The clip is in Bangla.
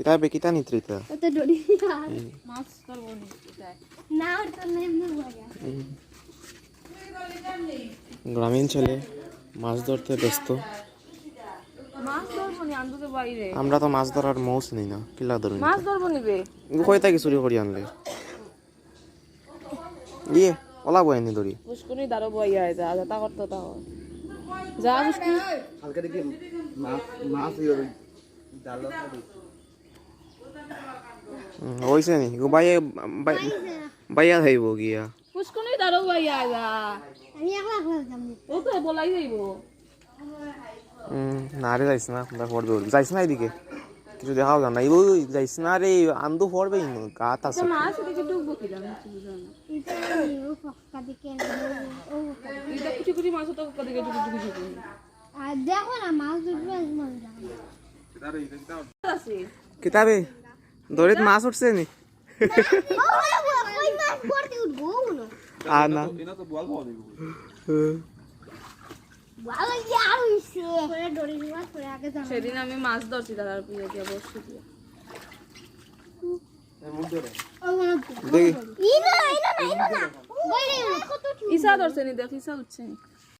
কিতাবে কিতা নিত্রিতা ওটা ডরি মাছ ধরবো নি। না ওটা নেমে বয়া গ্রামীণ ছেলে মাছ ধরতে ব্যস্ত নি আমরা তো মাছ ধরার মৌস নেই না কিলা ধরুন মাছ ধরবো নিবে কই থাকি চুরি করি আনলে ইয়ে ওলা বই আনি ধরি পুষ্কুনি দাঁড়ো বইয়া যা যা তা করতো তা। যা পুষ্কুনি হালকা দেখি মাছ মাছ ইয়ে ডাল হয়েছে নি? গো বাইয়ে বাইয়া খাইব গিয়া। পুষ্কুনি দাঁড়ো বইয়া যা আমি একলা একলা যাম ও তো বলাই যাইব না রে যাইস না আমরা পড়বে বলবি যাইস না এদিকে? কিছু দেখাও জান। না ওই যাইস না রে আন্দু পড়বে গাত আছে। মাছ এদিকে ডুববো কি জানো বুঝো না এটা ও পক্কা দিকে ও এটা কুচি কুচি মাছ তো কদিকে ডুবি ডুবি ডুবি আর দেখো না মাছ ধরবে মন আছে। কিতাবে দড়িত মাছ উঠছে নি? সেদিন আমি মাছ ধরছি দাদার পুজো দিয়ে বসছি দিয়ে। ইসা ধরছে নি দেখ ইসা উঠছে নি।